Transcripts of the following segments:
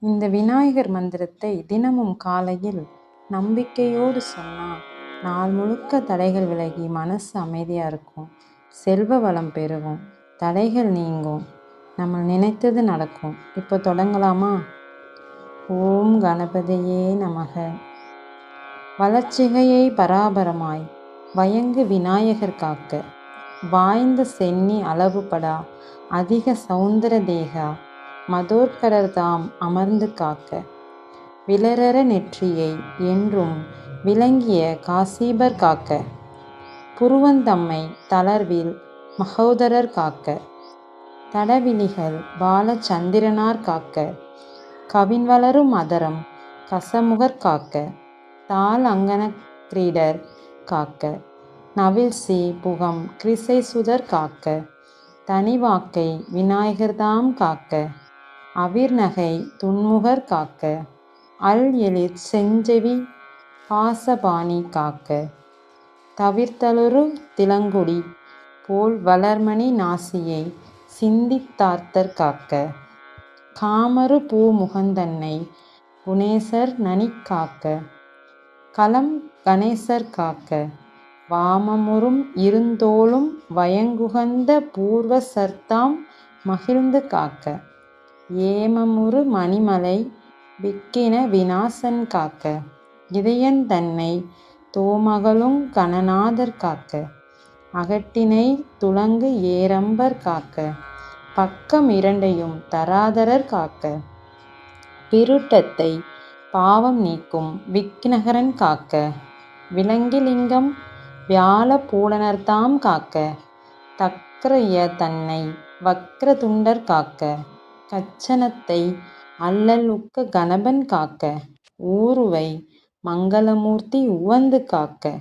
இந்த விநாயகர் மந்திரத்தை தினமும் காலையில் நம்பிக்கையோடு சொன்னால் நாள் முழுக்க தடைகள் விலகி மனசு அமைதியாக இருக்கும். செல்வ வளம் பெருகும். தடைகள் நீங்கும். நம்ம நினைத்தது நடக்கும். இப்போ தொடங்கலாமா? ஓம் கணபதியே நமக. வளர்ச்சிகையை பராபரமாய் வயங்கு விநாயகர் காக்க. வாய்ந்த சென்னி அளவுபடா. அதிக சௌந்தர தேகா. மதோர்கடர் தாம் அமர்ந்து காக்க. விளரற நெற்றியை என்றும் விளங்கிய காசீபர் காக்க. புருவந்தம்மை தளர்வில் மகோதரர் காக்க. தடவிலிகள் பாலச்சந்திரனார் காக்க. கவின் வளரும் அதரம் கசமுகர் காக்க. தால் அங்கன கிரீடர் காக்க. நவில்சி புகம் கிரிசை சுதர் காக்க. தனிவாக்கை விநாயகர்தாம் காக்க. அவிர்நகை துன்முகர் காக்க. அல் எழிற் செஞ்செவி பாசபாணி காக்க. தவிர்த்தலுறு திலங்குடி போல் வளர்மணி நாசியை சிந்தித்தார்த்தர் காக்க. காமரு பூமுகந்தன்னை குணேசர் நனி காக்க. களம் கணேசர் காக்க. வாமமுறும் இருந்தோளும் வயங்குகந்த பூர்வ சர்த்தாம் மகிழ்ந்து காக்க. ஏமமுறு மணிமலை விக்கின விநாசன் காக்க இதயன் தன்னை தோமகளுங் கணநாதர் காக்க அகட்டினை துலங்கு ஏரம்பர் காக்க பக்கம் இரண்டையும் தராதரர் காக்க. பிருட்டத்தை பாவம் நீக்கும் விக்கினகரன் காக்க விலங்கிலிங்கம் வியாழ பூலனர்தாம் காக்க தக்ரய தன்னை வக்ர துண்டர் காக்க கச்சனத்தை அல்லல் உக்க கணபன் காக்க ஊருவை மங்களமூர்த்தி உவந்து காக்க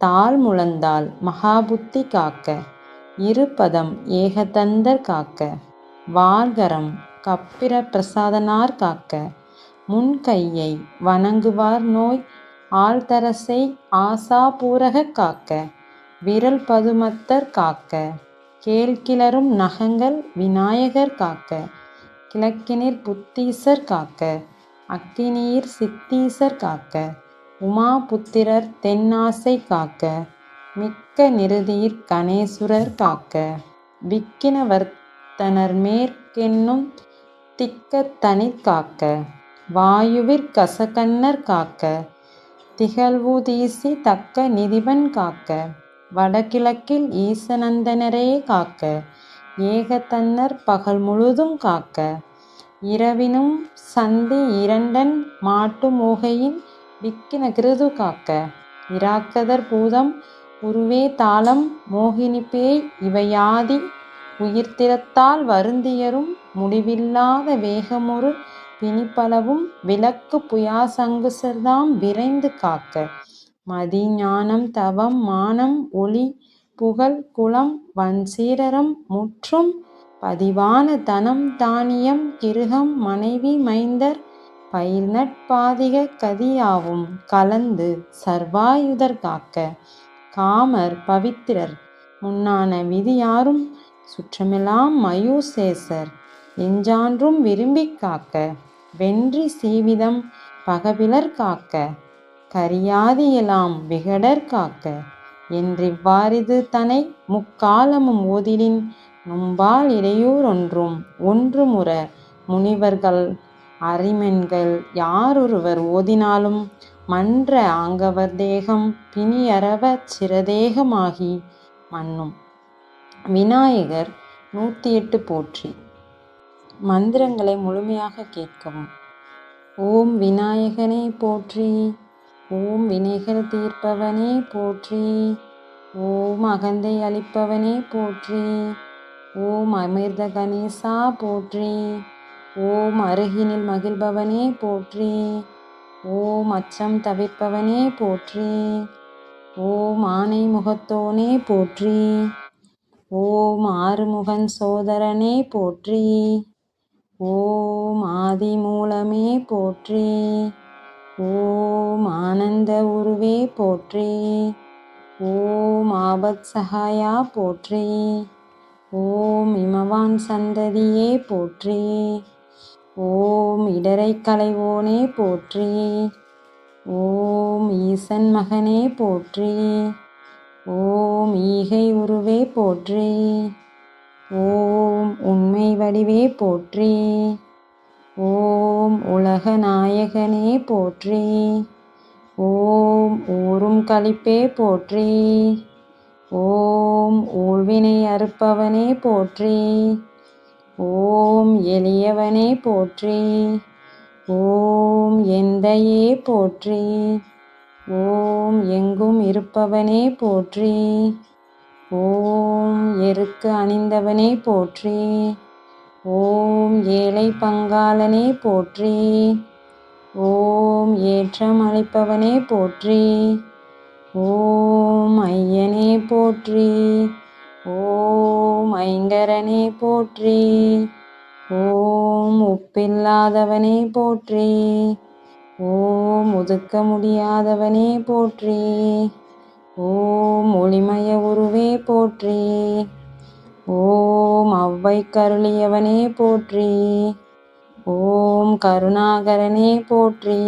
தாழ் முழந்தாள் மகாபுத்தி காக்க இருபதம் ஏகதந்தர் காக்க வாள்கரம் கப்பிர பிரசாதனார் காக்க முன்கையை வணங்குவார் நோய் ஆழ்தரசை ஆசாபூரக காக்க விரல் பதுமத்தர் காக்க கேள்கிளரும் நகங்கள் விநாயகர் காக்க கிழக்கினிற் புத்தீசர் காக்க அக்கினியிற் சித்தீசர் காக்க உமாபுத்திரர் தென்னாசை காக்க மிக்க நிருதியிற் கணேசுரர் காக்க. விக்கினவர்த்தனர்மேற்கென்னும் திக்கத்தனிற் காக்க வாயுவிற் கசகன்னர் காக்க திகழ்வுதீசி தக்க நிதிபன் காக்க வடகிழக்கில் ஈசநந்தனரே காக்க ஏகதன்னர் பகல் முழுதும் காக்க. இரவினும் சந்தி இரண்டன் மாட்டு மோகையின் விக்கின கிருது காக்க. இராக்கதர் பூதம் உருவே தாளம் மோகினி பேய் இவையாதி உயிர்த்திறத்தால் வருந்தியரும் முடிவில்லாத வேகமுறு பிணிப்பளவும் விளக்கு புயாசங்குசர்தாம் விரைந்து காக்க. மதி ஞானம் தவம் மானம் ஒளி புகழ் குளம் வன்சீரரம் முற்றும் பதிவான தனம் தானியம் கிருகம் மனைவி மைந்தர் பயில்நற் நட்பாதிக கதியாவும் கலந்து சர்வாயுதர் காக்க. காமர் பவித்திரர் முன்னான விதியாரும் சுற்றமெல்லாம் மயூசேசர் எஞ்சான்றும் விரும்பிக் காக்க. வென்றி சீவிதம் பகபிலர் காக்க. கரியாதியெல்லாம் விகடர் காக்க. என்றிவ்வாறிது தனை முக்காலமும் ஓதிலின் நும்பால் இடையூறொன்றும் ஒன்றுமுற முனிவர்கள் அறிமென்கள் யாரொருவர் ஓதினாலும் மன்ற ஆங்கவர் தேகம் பிணியறவச் சிரதேகமாகி மன்னும். விநாயகர் நூற்றி எட்டு போற்றி மந்திரங்களை முழுமையாக கேட்கவும் ஓம் விநாயகனே போற்றி ஓம் வினைகள் தீர்ப்பவனே போற்றி ஓம் அகந்தை அளிப்பவனே போற்றி ஓம் அமிர்த கணேசா போற்றி. ஓம் அருகினில் மகிழ்பவனே போற்றி. ஓம் அச்சம் தவிர்ப்பவனே போற்றி. ஓம் ஆனை முகத்தோனே போற்றி. ஓம் ஆறுமுகன் சோதரனே போற்றி. ஓம் ஆதி மூலமே போற்றி. ஓம் ஆனந்த உருவே போற்றி. ஓம் ஆபத் சகாயா போற்றி. ஓம் இமவான் சந்ததியே போற்றி. ஓம் இடரை கலைவோனே போற்றி. ஓம் ஈசன் மகனே போற்றி. ஓம் ஈகை உருவே போற்றி. ஓம் உண்மை வடிவே போற்றி. ஓம் உலக நாயகனே போற்றி. ஓம் ஊரும் களிப்பே போற்றி. ஓம் ஊழ்வினை அறுப்பவனே போற்றி. ஓம் எளியவனே போற்றி. ஓம் எந்தையே போற்றி. ஓம் எங்கும் இருப்பவனே போற்றி. ஓம் எருக்கு அணிந்தவனே போற்றி. ஓம் ஏழை பங்காளனே போற்றி. ஓம் ஏற்றம் அளிப்பவனே போற்றி. ஓம் ஐயனே போற்றி. ஓம் ஐங்கரனே போற்றி. ஓம் உப்பில்லாதவனே போற்றி. ஓம் ஒதுக்க முடியாதவனே போற்றி. ஓம் ஒளிமய உருவே போற்றி. ஓம் அவ்வை கருளியவனே போற்றி. ஓம் கருணாகரனே போற்றி.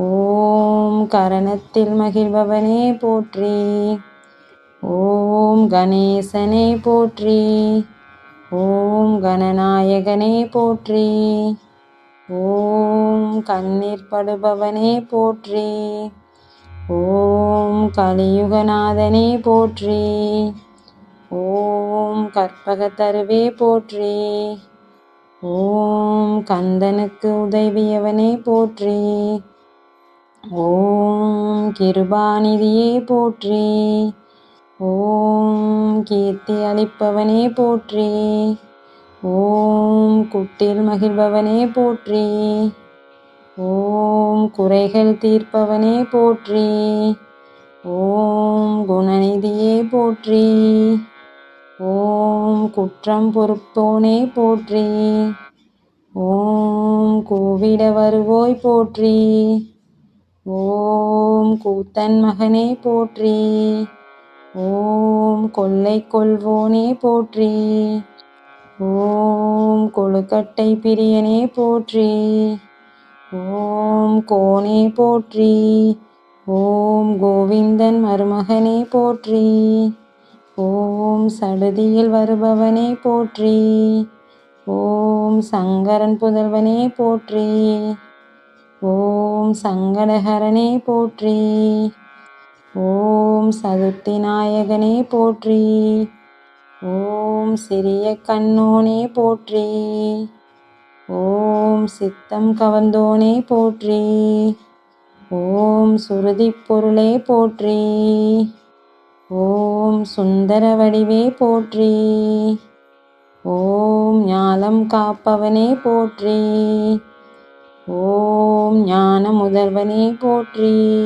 ஓம் கரணத்தில் மகிழ்பவனே போற்றி. ஓம் கணேசனே போற்றி. ஓம் கணநாயகனே போற்றி. ஓம் கண்ணீர் படுபவனே போற்றி. ஓம் கலியுகநாதனே போற்றி. ஓம் கற்பகத்தருவே போற்றி. ஓம் கந்தனுக்கு உதவியவனே போற்றி. ஓம் கிருபாநிதியே போற்றி. ஓம் கீர்த்தி அளிப்பவனே போற்றி. ஓம் குட்டில் மகிழ்பவனே போற்றி. ஓம் குறைகள் தீர்ப்பவனே போற்றி. ஓம் குணநிதியே போற்றி. ஓம் குற்றம் பொறுப்போனே போற்றி. ஓம் கூவிட வருவோய் போற்றி. ஓம் கூத்தன் மகனே போற்றி. ஓம் கொள்ளை கொள்வோனே போற்றி. ஓம் கொழுக்கட்டை பிரியனே போற்றி. ஓம் கோனே போற்றி. ஓம் கோவிந்தன் மருமகனே போற்றி. ஓம் சடுதியில் வருபவனே போற்றி. ஓம் சங்கரன் புதல்வனே போற்றி. ஓம் சங்கடஹரனே போற்றி. ஓம் சதுர்த்தி நாயகனே போற்றி. ஓம் சிறிய கண்ணோனே போற்றி. ஓம் சித்தம் கவர்ந்தோனே போற்றி. ஓம் சுருதி பொருளே போற்றி. ஓம் சுந்தர வடிவே போற்றி. ஓம் ஞாலம் காப்பவனே போற்றி. ஓம் ஞான முதல்வனே போற்றி.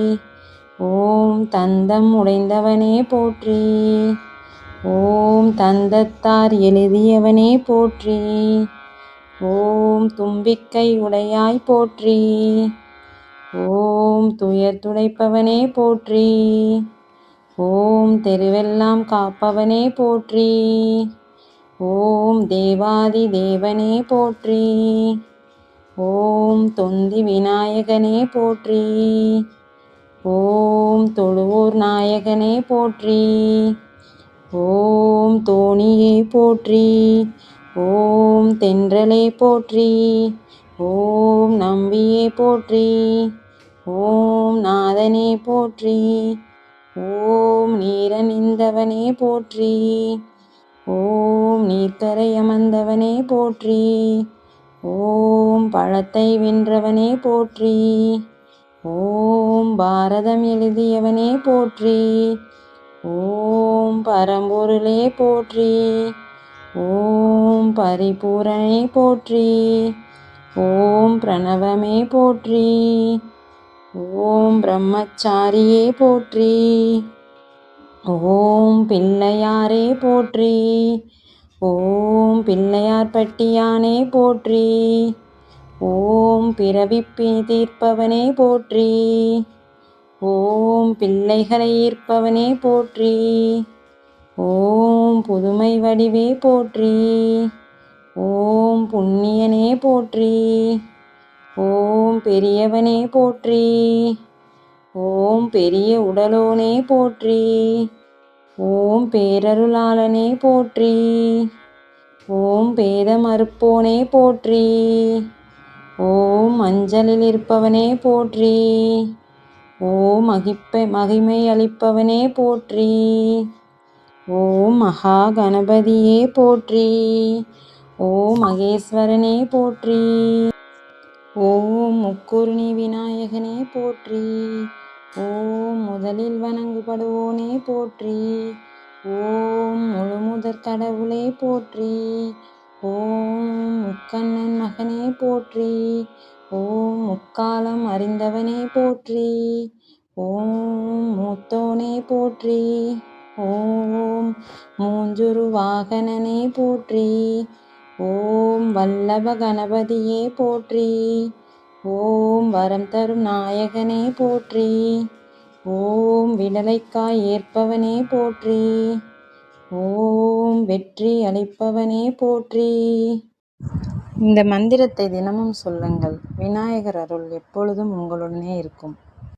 ஓம் தந்தம் உடைந்தவனே போற்றி. ஓம் தந்தத்தார் எழுதியவனே போற்றி. ஓம் தும்பிக்கை உடையாய் போற்றி. ஓம் துயர் துடைப்பவனே போற்றி. ஓம் தெருவெல்லாம் காப்பவனே போற்றி. ஓம் தேவாதி தேவனே போற்றி. ஓம் தொந்தி விநாயகனே போற்றி. ஓம் தொழுவோர் நாயகனே போற்றி. ஓம் தோணியே போற்றி. ஓம் தென்றலே போற்றி. ஓம் நம்பியே போற்றி. ஓம் நாதனே போற்றி. ஓம் நீரணிந்தவனே போற்றி. ஓம் நீர்க்கரை அமர்ந்தவனே போற்றி. ஓம் பழத்தை வென்றவனே போற்றி. ஓம் பாரதம் எழுதியவனே போற்றி. ஓம் பரம்பொருளே போற்றி. ஓம் பரிபூரணே போற்றி. ஓம் பிரணவமே போற்றி. ஓம் பிரம்மச்சாரியே போற்றி. ஓம் பிள்ளையாரே போற்றி. ஓம் பிள்ளையார் பட்டியானே போற்றி. ஓம் பிறவிப்பி தீர்ப்பவனே போற்றி. ஓம் பிள்ளைகளை ஈர்ப்பவனே போற்றி. ஓம் புதுமை வடிவே போற்றி. ஓம் புண்ணியனே போற்றி. ஓம் பெரியவனே போற்றி. ஓம் பெரிய உடலோனே போற்றி. ஓம் பேரருளாளனே போற்றி. ஓம் பேத மறுப்போனே போற்றி. ஓம் மஞ்சளில் இருப்பவனே போற்றி. ஓம் மகிப்பை மகிமை அளிப்பவனே போற்றி. ஓம் மகா கணபதியே போற்றி. ஓம் மகேஸ்வரனே போற்றி. ஓம் முக்குருணி விநாயகனே போற்றி. ஓம் முதலில் வணங்குபடுவோனே போற்றி. ஓம் முழுமுதற் கடவுளே போற்றி. ஓம் முக்கண்ணன் மகனே போற்றி. ஓம் முக்காலம் அறிந்தவனே போற்றி. ஓம் மூத்தோனே போற்றி. ஓம் மூஞ்சுரு வாகனனே போற்றி. ஓம் வல்லப கணபதியே போற்றி. ஓம் வரம் தரும் நாயகனே போற்றி. ஓம் விடலைக்காய் ஏற்பவனே போற்றி. ஓம் வெற்றி அளிப்பவனே போற்றி. இந்த மந்திரத்தை தினமும் சொல்லுங்கள். விநாயகர் அருள் எப்பொழுதும் உங்களுடனே இருக்கும்.